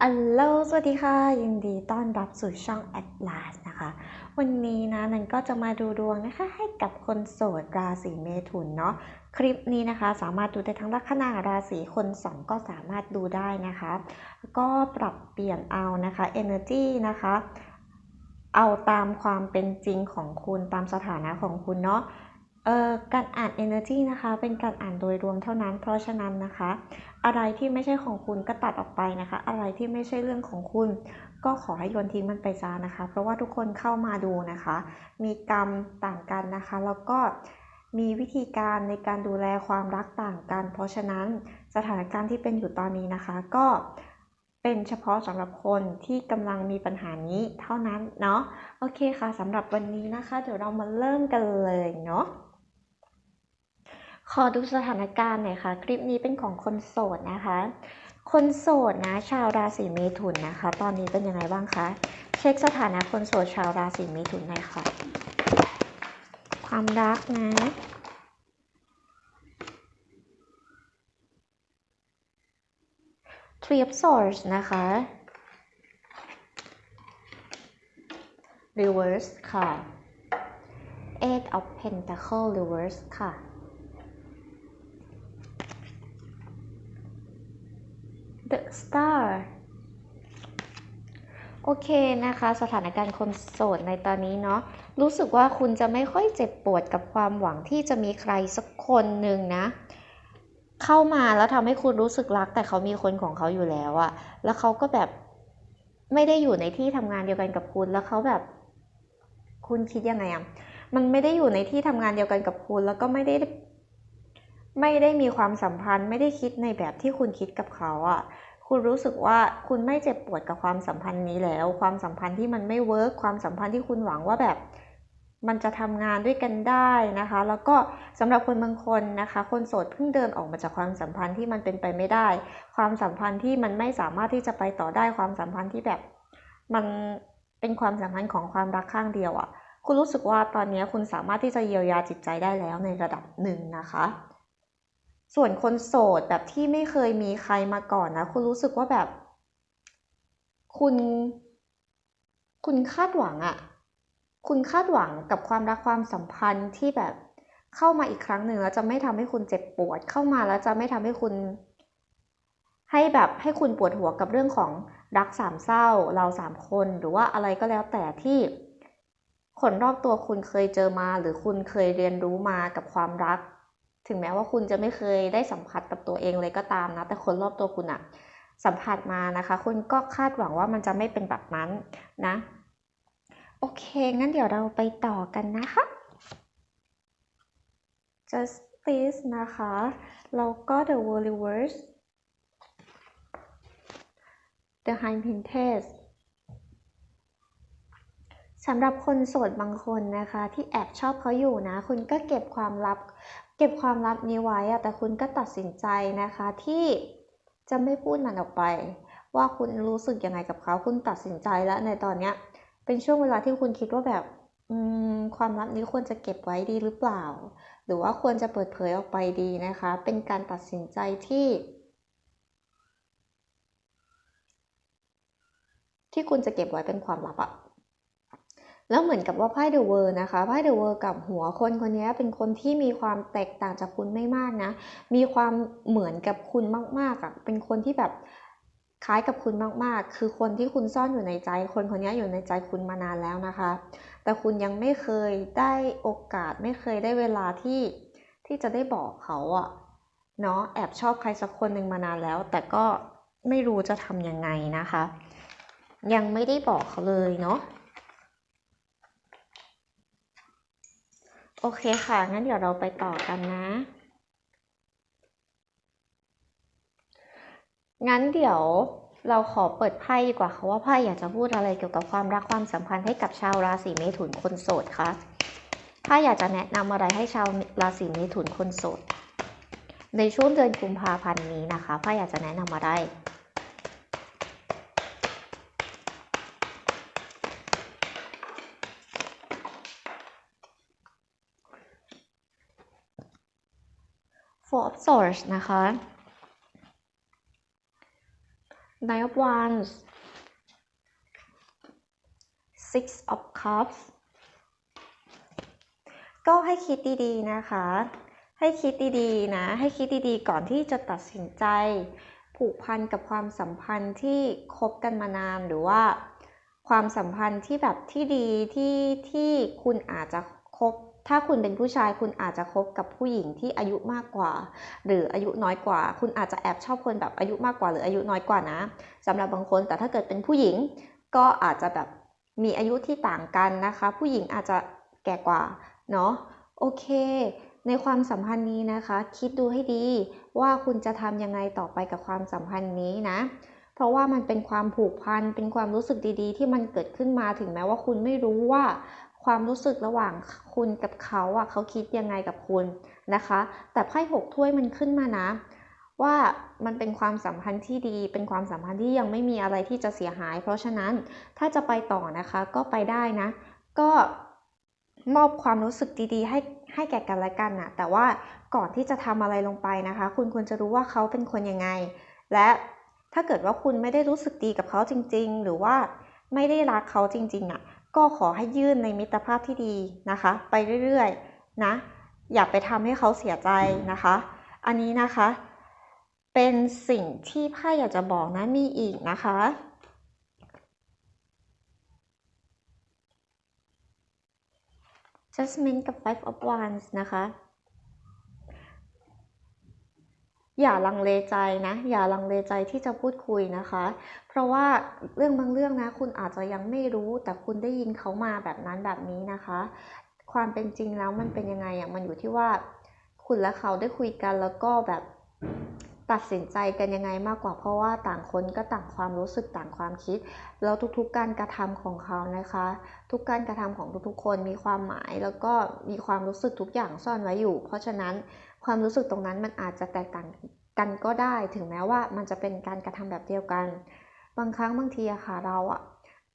อัลโหลสวัสดีค่ะ ยินดีต้อนรับสู่ช่อง Atlas นะคะ วันนี้นะนันก็จะมาดูดวงนะคะ ให้กับคนโสดราศีเมถุนเนาะ คลิปนี้นะคะ สามารถดูได้ทั้งลัคนาราศีคนสองก็สามารถดูได้นะคะ ก็ปรับเปลี่ยนเอานะคะ energy นะคะ เอาตามความเป็นจริงของคุณตามสถานะของคุณเนาะ การอ่าน energy นะคะ เป็นการอ่านโดยรวมเท่านั้น เพราะฉะนั้นนะคะ อะไรที่ไม่ใช่ของคุณก็ตัดออกไปนะคะ อะไรที่ไม่ใช่เรื่องของคุณ ก็ขอให้โยนทิ้งมันไปซะนะคะ เพราะว่าทุกคนเข้ามาดูนะคะ มีกรรมต่างกันนะคะ แล้วก็มีวิธีการในการดูแลความรักต่างกัน เพราะฉะนั้นสถานการณ์ที่เป็นอยู่ตอนนี้นะคะ ก็เป็นเฉพาะสำหรับคนที่กำลังมีปัญหานี้เท่านั้นเนาะ โอเคค่ะสำหรับวันนี้นะคะ เดี๋ยวเรามาเริ่มกันเลยเนาะ ขอดูสถานการณ์หน่อยค่ะ คลิปนี้เป็นของคนโสดนะคะ คนโสดนะ ชาวราศีเมถุนนะคะ ตอนนี้เป็นยังไงบ้างคะ เช็คสถานะคนโสดชาวราศีเมถุนหน่อยค่ะ ความรักนะ Three of s w o r d นะคะ Reverse ค่ะ Eight of Pentacle Reverse ค่ะ The Star โอเคนะคะ สถานการณ์คนโสดในตอนนี้เนาะรู้สึกว่าคุณจะไม่ค่อยเจ็บปวดกับความหวังที่จะมีใครสักคนหนึ่งนะ เข้ามาแล้วทำให้คุณรู้สึกรัก แต่เขามีคนของเขาอยู่แล้วอะแล้วเขาก็แบบไม่ได้อยู่ในที่ทำงานเดียวกันกับคุณแล้วเขาแบบ คุณคิดยังไงอะมันไม่ได้อยู่ในที่ทำงานเดียวกันกับคุณ แล้วก็ไม่ได้ ไม่ได้มีความสัมพันธ์ ไม่ได้คิดในแบบที่คุณคิดกับเขาอะคุณรู้สึกว่าคุณไม่เจ็บปวดกับความสัมพันธ์นี้แล้ว ความสัมพันธ์ที่มันไม่เวิร์กความสัมพันธ์ที่คุณหวังว่าแบบ มันจะทำงานด้วยกันได้นะคะ แล้วก็สำหรับคนบางคนนะคะ คนโสดเพิ่งเดินออกมาจากความสัมพันธ์ที่มันเป็นไปไม่ได้ ความสัมพันธ์ที่มันไม่สามารถที่จะไปต่อได้ความสัมพันธ์ที่แบบ มันเป็นความสัมพันธ์ของความรักข้างเดียวอะ่ะ คุณรู้สึกว่าตอนนี้คุณสามารถที่จะเยียวยาจิตใจได้แล้วในระดับหนึ่งนะคะ ส่วนคนโสดแบบที่ไม่เคยมีใครมาก่อนนะ คุณรู้สึกว่าแบบ คุณ คุณคาดหวังอะคุณคาดหวังกับความรักความสัมพันธ์ที่แบบเข้ามาอีกครั้งหนึ่งแล้วจะไม่ทำให้คุณเจ็บปวดเข้ามาแล้วจะไม่ทำให้คุณ ให้แบบให้คุณปวดหัวกับเรื่องของรักสามเศร้าเราสามคนหรือว่าอะไรก็แล้วแต่ที่คนรอบตัวคุณเคยเจอมา หรือคุณเคยเรียนรู้มากับความรัก ถึงแม้ว่าคุณจะไม่เคยได้สัมผัสกับตัวเองเลยก็ตามนะ แต่คนรอบตัวคุณอะสัมผัสมานะคะ คุณก็คาดหวังว่ามันจะไม่เป็นแบบนั้นนะ โอเค งั้นเดี๋ยวเราไปต่อกันนะคะ justice นะคะ แล้วก็ the world reverse the high princess สำหรับคนโสดบางคนนะคะ ที่แอบชอบเขาอยู่นะ คุณก็เก็บความลับ ก็บความลับนี้ไว้อะแต่คุณก็ตัดสินใจนะคะที่จะไม่พูดมันออกไป ว่าคุณรู้สึกยังไงกับเขา คุณตัดสินใจแล้วในตอนเนี้ยเป็นช่วงเวลาที่คุณคิดว่าแบบความลับนี้ควรจะเก็บไว้ดีหรือเปล่า หรือว่าควรจะเปิดเผยออกไปดีนะคะ เป็นการตัดสินใจที่ ที่คุณจะเก็บไว้เป็นความลับอะ แล้วเหมือนกับว่าไพ่เดอะเวอร์นะคะไพ่เดอะเวอร์กับหัวคนคนนี้เป็นคนที่มีความแตกต่างจากคุณไม่มากนะ มีความเหมือนกับคุณมากๆอะเป็นคนที่แบบคล้ายกับคุณมากๆ คือคนที่คุณซ่อนอยู่ในใจ คนคนนี้อยู่ในใจคุณมานานแล้วนะคะ แต่คุณยังไม่เคยได้โอกาสไม่เคยได้เวลาที่ที่จะได้บอกเขาอะเนาะแอบชอบใครสักคนหนึ่งมานานแล้ว แต่ก็ไม่รู้จะทำยังไงนะคะ ยังไม่ได้บอกเขาเลยเนาะ โอเคค่ะ งั้นเดี๋ยวเราไปต่อกันนะ งั้นเดี๋ยวเราขอเปิดไพ่ดีกว่าค่ะว่าไพ่อยากจะพูดอะไรเกี่ยวกับความรักความสัมพันธ์ให้กับชาวราศีเมถุนคนโสดคะไพ่อยากจะแนะนำอะไรให้ชาวราศีเมถุนคนโสดในช่วงเดือนกุมภาพันธ์นี้นะคะไพ่อยากจะแนะนำอะไร Four of Swords นะคะ Nine of Wands Six of Cups ก็ให้คิดดีๆนะคะ ให้คิดดีๆนะ ให้คิดดีๆ ก่อนที่จะตัดสินใจ ผูกพันกับความสัมพันธ์ที่คบกันมานานหรือว่าความสัมพันธ์ที่แบบที่ดีที่ที่คุณอาจจะ คบถ้าคุณเป็นผู้ชายคุณอาจจะคบกับผู้หญิงที่อายุมากกว่า หรืออายุน้อยกว่า คุณอาจจะแอบชอบคนแบบอายุมากกว่า หรืออายุน้อยกว่านะสำหรับบางคนแต่ถ้าเกิดเป็นผู้หญิงก็อาจจะแบบมีอายุที่ต่างกันนะคะ ผู้หญิงอาจจะแก่กว่าเนาะโอเค ในความสัมพันธ์นี้นะคะ คิดดูให้ดีว่าคุณจะทำยังไงต่อไปกับความสัมพันธ์นี้นะ เพราะว่ามันเป็นความผูกพันเป็นความรู้สึกดีๆ ที่มันเกิดขึ้นมาถึงแม้ว่าคุณไม่รู้ว่า ความรู้สึกระหว่างคุณกับเขาอะเขาคิดยังไงกับคุณนะคะ แต่ไพ่หกถ้วยมันขึ้นมานะ ว่ามันเป็นความสัมพันธ์ที่ดี เป็นความสัมพันธ์ที่ยังไม่มีอะไรที่จะเสียหาย เพราะฉะนั้นถ้าจะไปต่อนะคะก็ไปได้นะ ก็มอบความรู้สึกดีๆ ให้ให้แก่กันและกันนะแต่ว่าก่อนที่จะทำอะไรลงไปนะคะ คุณควรจะรู้ว่าเขาเป็นคนยังไง และถ้าเกิดว่าคุณไม่ได้รู้สึกดีกับเขาจริง ๆ หรือว่าไม่ได้รักเขาจริงๆอะ ก็ขอให้ยื่นในมิตรภาพที่ดีนะคะ ไปเรื่อยๆนะอย่าไปทำให้เขาเสียใจนะคะ อันนี้นะคะ เป็นสิ่งที่ไพ่อยากจะบอกนะมีอีกนะคะ Jasmine กับ Five of Wands นะคะ อย่าลังเลใจนะ อย่าลังเลใจที่จะพูดคุยนะคะ เพราะว่าเรื่องบางเรื่องนะ คุณอาจจะยังไม่รู้ แต่คุณได้ยินเขามาแบบนั้นแบบนี้นะคะ ความเป็นจริงแล้วมันเป็นยังไงอะมันอยู่ที่ว่า คุณและเขาได้คุยกันแล้วก็แบบตัดสินใจกันยังไงมากกว่าเพราะว่าต่างคนก็ต่างความรู้สึกต่างความคิด แล้วทุกๆการกระทำของเขานะคะ ทุกการกระทำของทุกๆคนมีความหมายแล้วก็มีความรู้สึกทุกอย่างซ่อนไว้อยู่ เพราะฉะนั้น ความรู้สึกตรงนั้นมันอาจจะแตกต่างกันก็ได้ถึงแม้ว่ามันจะเป็นการกระทำแบบเดียวกัน บางครั้งบางทีอะค่ะเราอะ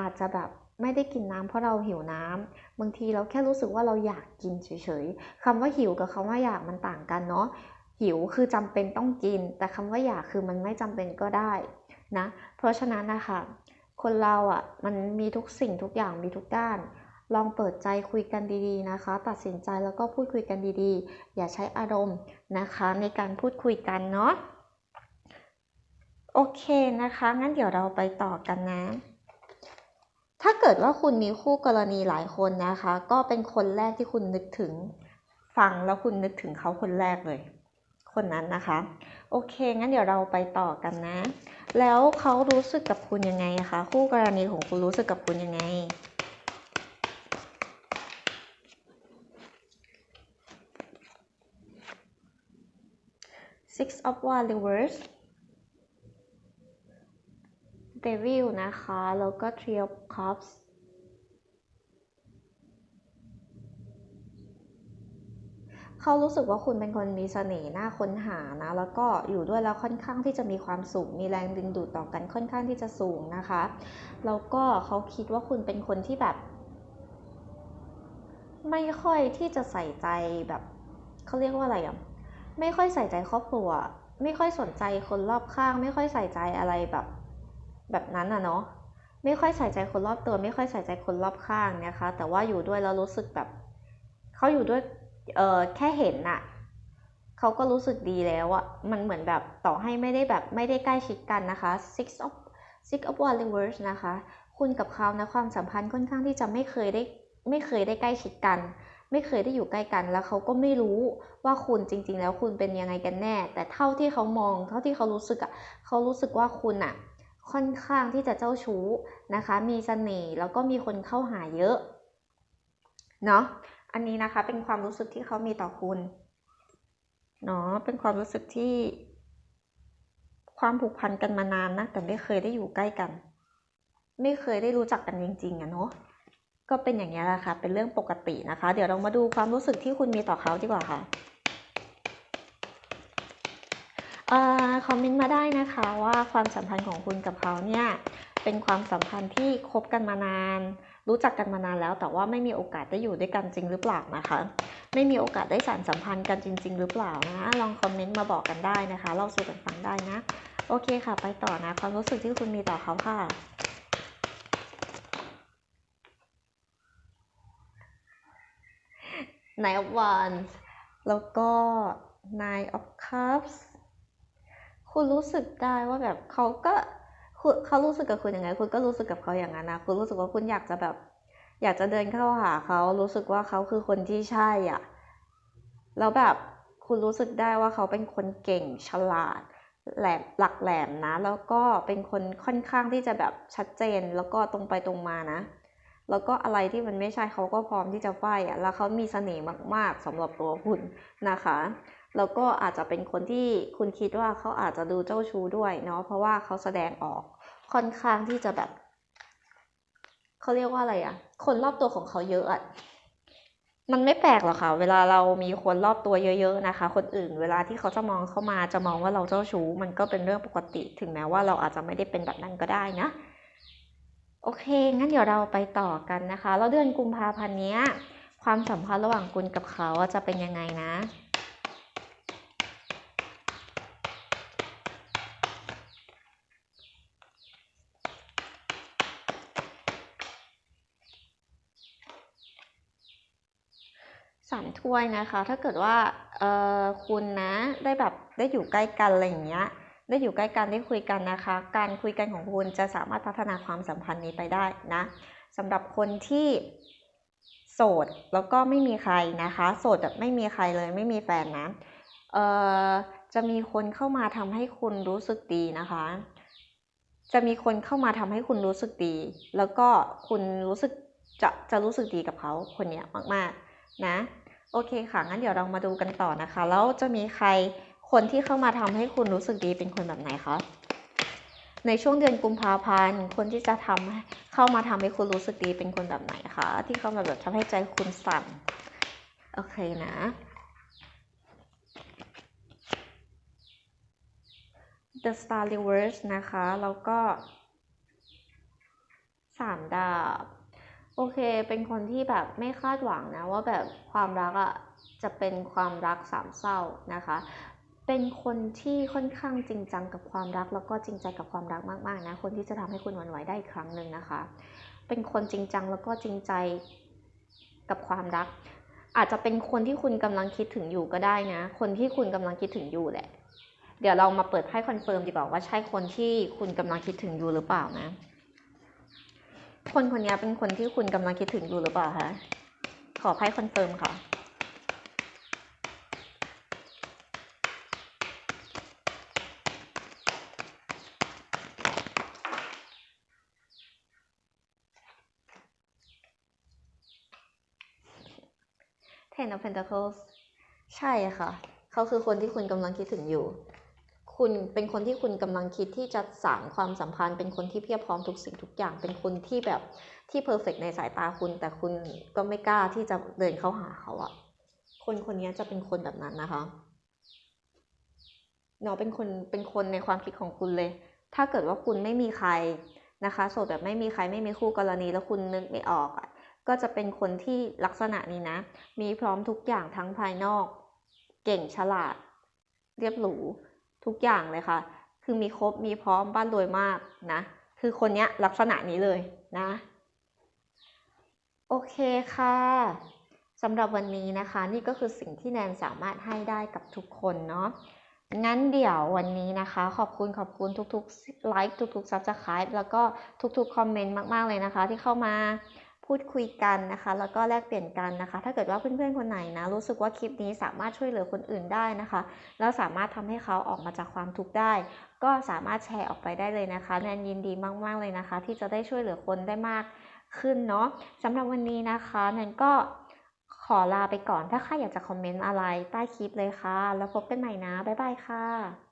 อาจจะแบบไม่ได้กินน้ำเพราะเราหิวน้ำบางทีเราแค่รู้สึกว่าเราอยากกินเฉยๆคำว่าหิวกับคำว่าอยากมันต่างกันเนาะหิวคือจำเป็นต้องกิน แต่คำว่าอยากคือมันไม่จำเป็นก็ได้นะเพราะฉะนั้นนะคะคนเราอะ่ะมันมีทุกสิ่งทุกอย่างมีทุกด้าน ลองเปิดใจคุยกันดีๆนะคะ ตัดสินใจแล้วก็พูดคุยกันดีๆ อย่าใช้อารมณ์นะคะในการพูดคุยกันเนาะโอเคนะคะ งั้นเดี๋ยวเราไปต่อกันนะ ถ้าเกิดว่าคุณมีคู่กรณีหลายคนนะคะ ก็เป็นคนแรกที่คุณนึกถึงฟังแล้วคุณนึกถึงเขาคนแรกเลย คนนั้นนะคะ โอเค งั้นเดี๋ยวเราไปต่อกันนะ แล้วเขารู้สึกกับคุณยังไงคะ คู่กรณีของคุณรู้สึกกับคุณยังไง Six of Wands Reverse Devil นะคะ แล้วก็ Three of Cups เขารู้สึกว่าคุณเป็นคนมีเสน่ห์น่าค้นหานะ แล้วก็อยู่ด้วยแล้วค่อนข้างที่จะมีความสูงมีแรงดึงดูดต่อกันค่อนข้างที่จะสูงนะคะ แล้วก็เขาคิดว่าคุณเป็นคนที่แบบ ไม่ค่อยที่จะใส่ใจแบบเขาเรียกว่าอะไรอะ ไม่ค่อยใส่ใจครอบครัว ไม่ค่อยสนใจคนรอบข้าง ไม่ค่อยใส่ใจอะไรแบบ แบบนั้นอะเนาะไม่ค่อยใส่ใจคนรอบตัว ไม่ค่อยใส่ใจคนรอบข้างนะคะ แต่ว่าอยู่ด้วยแล้วรู้สึกแบบเขาอยู่ด้วยเออแค่เห็นน่ะเขาก็รู้สึกดีแล้วอะมันเหมือนแบบต่อให้ไม่ได้แบบไม่ได้ใกล้ชิดกันนะคะ six of six of one reverse นะคะ คุณกับเขานะความสัมพันธ์ค่อนข้างที่จะไม่เคยได้ไม่เคยได้ใกล้ชิดกัน ไม่เคยได้อยู่ใกล้กัน แล้วเขาก็ไม่รู้ว่าคุณจริง ๆ แล้วคุณเป็นยังไงกันแน่ แต่เท่าที่เขามอง เท่าที่เขารู้สึกอะเขารู้สึกว่าคุณอะค่อนข้างที่จะเจ้าชู้นะคะ มีเสน่ห์แล้วก็มีคนเข้าหาเยอะเนาะอันนี้นะคะเป็นความรู้สึกที่เขามีต่อคุณเนาะเป็นความรู้สึกที่ ความผูกพันกันมานานนะแต่ไม่เคยได้อยู่ใกล้กัน ไม่เคยได้รู้จักกันจริงๆอะเนาะ ก็เป็นอย่างนี้แหละค่ะ เป็นเรื่องปกตินะคะ เดี๋ยวเรามาดูความรู้สึกที่คุณมีต่อเขาดีกว่าค่ะอคอมเมนต์มาได้นะคะว่าความสัมพันธ์ของคุณกับเขาเนี่ยเป็นความสัมพันธ์ที่คบกันมานาน รู้จักกันมานานแล้ว แต่ว่าไม่มีโอกาสได้อยู่ด้วยกันจริงหรือเปล่านะคะ ไม่มีโอกาสได้สานสัมพันธ์กันจริง ๆ หรือเปล่านะลองคอมเมนต์มาบอกกันได้นะคะเล่าสู่กันฟังได้นะ โอเคค่ะ ไปต่อนะความรู้สึกที่คุณมีต่อเขาค่ะ Nine of Wands แล้วก็ Nine of Cups คุณรู้สึกได้ว่าแบบเขาก็คุณเขารู้สึกกับคุณยังไง คุณก็รู้สึกกับเขาอย่างนั้นนะ คุณรู้สึกว่าคุณอยากจะแบบ อยากจะเดินเข้าหาเขา รู้สึกว่าเขาคือคนที่ใช่อะ แล้วแบบคุณรู้สึกได้ว่าเขาเป็นคนเก่งฉลาดแหลมหลักแหลมนะ แล้วก็เป็นคนค่อนข้างที่จะแบบชัดเจนแล้วก็ตรงไปตรงมานะ แล้วก็อะไรที่มันไม่ใช่เขาก็พร้อมที่จะไฟอะแล้วเขามีเสน่ห์มากๆสำหรับตัวคุณนะคะ แล้วก็อาจจะเป็นคนที่คุณคิดว่าเขาอาจจะดูเจ้าชู้ด้วยเนาะเพราะว่าเขาแสดงออกค่อนข้างที่จะแบบเขาเรียกว่าอะไรอะ คนรอบตัวของเขาเยอะอะมันไม่แปลกหรอกค่ะ เวลาเรามีคนรอบตัวเยอะ ๆนะคะ คนอื่น เวลาที่เขาจะมองเข้ามาจะมองว่าเราเจ้าชู้ มันก็เป็นเรื่องปกติ ถึงแม้ว่าเราอาจจะไม่ได้เป็นแบบนั้นก็ได้นะ โอเค งั้นเดี๋ยวเราไปต่อกันนะคะ แล้วเดือนกุมภาพันธ์นี้ความสัมพันธ์ระหว่างคุณกับเขาจะเป็นยังไงนะ สามถ้วยนะคะ ถ้าเกิดว่า เออคุณนะ ได้แบบได้อยู่ใกล้กันอะไรอย่างเงี้ย ได้อยู่ใกล้กันได้คุยกันนะคะ การคุยกันของคุณจะสามารถพัฒนาความสัมพันธ์นี้ไปได้นะสำหรับคนที่โสดแล้วก็ไม่มีใครนะคะ โสดแบบไม่มีใครเลยไม่มีแฟนนะเอ่อจะมีคนเข้ามาทำให้คุณรู้สึกดีนะคะ จะมีคนเข้ามาทำให้คุณรู้สึกดี แล้วก็คุณรู้สึกจะจะรู้สึกดีกับเขาคนเนี้ยมากๆนะโอเคค่ะงั้นเดี๋ยวเรามาดูกันต่อนะคะ แล้วจะมีใคร คนที่เข้ามาทำให้คุณรู้สึกดีเป็นคนแบบไหนคะในช่วงเดือนกุมภาพันธ์คนที่จะทำเข้ามาทำให้คุณรู้สึกดีเป็นคนแบบไหนคะที่เข้ามาแบบทำให้ใจคุณสั่นโอเคนะ The Star Reverse นะคะ แล้วก็สามดาบ โอเค เป็นคนที่แบบไม่คาดหวังนะ ว่าแบบความรักอะ่ะจะเป็นความรักสามเศร้านะคะ เป็นคนที่ค่อนข้างจริงจังกับความรัก แล้วก็จริงใจกับความรักมากๆนะคนที่จะทำให้คุณหวั่นไหวได้อีกครั้งหนึ่งนะคะ เป็นคนจริงจังแล้วก็จริงใจกับความรัก อาจจะเป็นคนที่คุณกำลังคิดถึงอยู่ก็ได้นะ คนที่คุณกำลังคิดถึงอยู่แหละ เดี๋ยวเรามาเปิดไพ่คอนเฟิร์มดีกว่าว่าใช่คนที่คุณกำลังคิดถึงอยู่หรือเปล่านะ คนคนนี้เป็นคนที่คุณกำลังคิดถึงอยู่หรือเปล่าคะขอไพ่คอนเฟิร์มค่ะ Ten of Pentacles ใช่ค่ะ เขาคือคนที่คุณกำลังคิดถึงอยู่ คุณเป็นคนที่คุณกำลังคิดที่จะสานความสัมพันธ์ เป็นคนที่เพียบพร้อมทุกสิ่งทุกอย่าง เป็นคนที่แบบที่เพอร์เฟกในสายตาคุณ แต่คุณก็ไม่กล้าที่จะเดินเข้าหาเขาอะคนคนนี้จะเป็นคนแบบนั้นนะคะเนาะเป็นคนเป็นคนในความคิดของคุณเลย ถ้าเกิดว่าคุณไม่มีใครนะคะ โสดแบบไม่มีใครไม่มีคู่กรณีแล้วคุณนึกไม่ออกอะ ก็จะเป็นคนที่ลักษณะนี้นะ มีพร้อมทุกอย่างทั้งภายนอก เก่งฉลาด เรียบหรูทุกอย่างเลยค่ะ คือมีครบมีพร้อมบ้านรวยมากนะ คือคนเนี้ยลักษณะนี้เลยนะ โอเคค่ะสำหรับวันนี้นะคะ นี่ก็คือสิ่งที่แนนสามารถให้ได้กับทุกคนเนาะงั้นเดี๋ยววันนี้นะคะ ขอบคุณขอบคุณทุกๆไลค์ทุกๆซับสไครป์แล้วก็ทุกๆคอมเมนต์มาก ๆ เลยนะคะ ที่เข้ามา พูดคุยกันนะคะ แล้วก็แลกเปลี่ยนกันนะคะ ถ้าเกิดว่าเพื่อนๆคนไหนนะรู้สึกว่าคลิปนี้สามารถช่วยเหลือคนอื่นได้นะคะ แล้วสามารถทำให้เขาออกมาจากความทุกข์ได้ ก็สามารถแชร์ออกไปได้เลยนะคะแนนยินดีมากๆเลยนะคะ ที่จะได้ช่วยเหลือคนได้มากขึ้นเนาะสำหรับวันนี้นะคะแนนก็ขอลาไปก่อนถ้าใครอยากจะคอมเมนต์อะไรใต้คลิปเลยค่ะ แล้วพบกันใหม่นะ บ๊ายบายค่ะ